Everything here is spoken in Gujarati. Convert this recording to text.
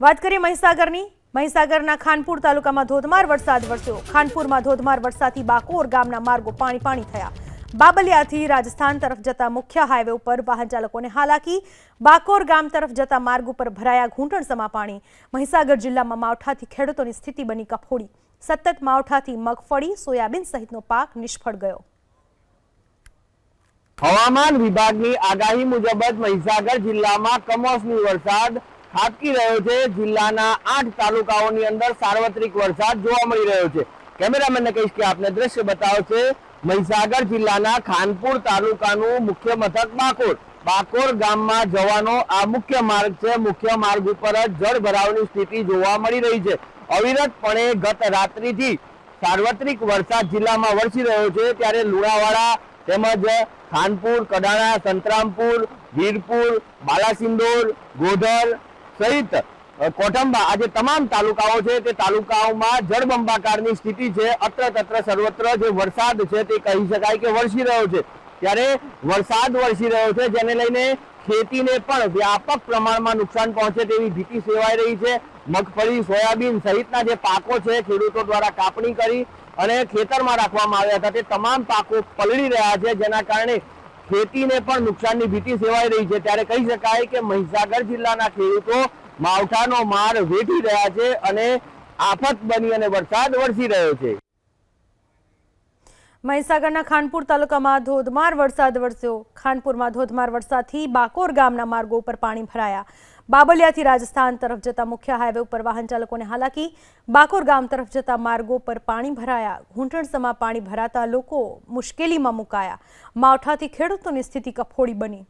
વાત કરીએ મહીસાગરની. મહીસાગરના ખાનપુર તાલુકામાં ધોધમાર વરસાદ વરસ્યો. ખાનપુરમાં ધોધમાર વરસાદથી બાકોર ગામના માર્ગો પાણી પાણી થયા. બાબલિયાથી રાજસ્થાન તરફ જતા મુખ્ય હાઈવે ઉપર વાહન ચાલકોને હાલાકી. બાકોર ગામ તરફ જતા માર્ગ ઉપર ભરાયા ઘૂંટણસમા પાણી. મહીસાગર જિલ્લામાં માવઠાથી ખેડૂતોની સ્થિતિ બની કફોડી. સતત માવઠાથી મગફળી, સોયાબીન સહિતનો પાક નિષ્ફળ ગયો. હવામાન વિભાગની આગાહી મુજબ મહીસાગર જિલ્લામાં કમોસમી વરસાદ ખાબકી રહ્યો છે. જિલ્લાના આઠ તાલુકાઓની અંદર સાર્વત્રિક વરસાદ જોવા મળી રહ્યો છે. કેમેરામેનને કહીશ કે આપને દ્રશ્ય બતાવો છે, મહીસાગર જિલ્લાના ખાનપુર તાલુકાનું મુખ્ય મથક બાકોર. બાકોર ગામમાં જવાનો આ મુખ્ય માર્ગ છે. મુખ્ય માર્ગ ઉપર જ જળ ભરાવની સ્થિતિ જોવા મળી રહી છે. અવિરતપણે ગત રાત્રિથી સાર્વત્રિક વરસાદ જિલ્લામાં વરસી રહ્યો છે. ત્યારે લુણાવાડા તેમજ ખાનપુર, કડાણા, સંતરામપુર, વીરપુર, બાલાસિંદોર, ગોધર સહિત કોઠંબા. આ જે તમામ તાલુકાઓ છે તે તાલુકાઓમાં જળબંબાકારની સ્થિતિ છે. અત્ર તત્ર સર્વત્ર જે વરસાદ છે તે કહી શકાય કે વરસી રહ્યો છે. ત્યારે વરસાદ વરસી રહ્યો છે, જેને લઈને ખેતીને પણ વ્યાપક પ્રમાણમાં નુકસાન પહોંચે તેવી ભીતિ સેવાઈ રહી છે. મગફળી, સોયાબીન સહિતના જે પાકો છે, ખેડૂતો દ્વારા કાપણી કરી અને ખેતરમાં રાખવામાં આવ્યા હતા. તે તમામ પાકો પલળી રહ્યા છે, જેના કારણે ખેતીને પણ નુકસાનની ભીતિ સેવાઈ રહી છે. ત્યારે કહી શકાય કે મહીસાગર જિલ્લાના ખેડૂતો માવઠાનો માર વેઠી રહ્યા છે અને આફત બની અને વરસાદ વરસી રહ્યો છે. મહીસાગરના ખાનપુર તાલુકામાં ધોધમાર વરસાદ વરસ્યો. ખાનપુરમાં ધોધમાર વરસાદથી બાકોર ગામના માર્ગો ઉપર પાણી ભરાયા. બાબલિયાથી રાજસ્થાન તરફ જતા મુખ્ય હાઈવે ઉપર વાહન ચાલકોને હાલાકી. બાકોર ગામ તરફ જતા માર્ગો પર પાણી ભરાયા. ઘૂંટણસમાં પાણી ભરાતા લોકો મુશ્કેલીમાં મુકાયા. માવઠાથી ખેડૂતોની સ્થિતિ કફોડી બની.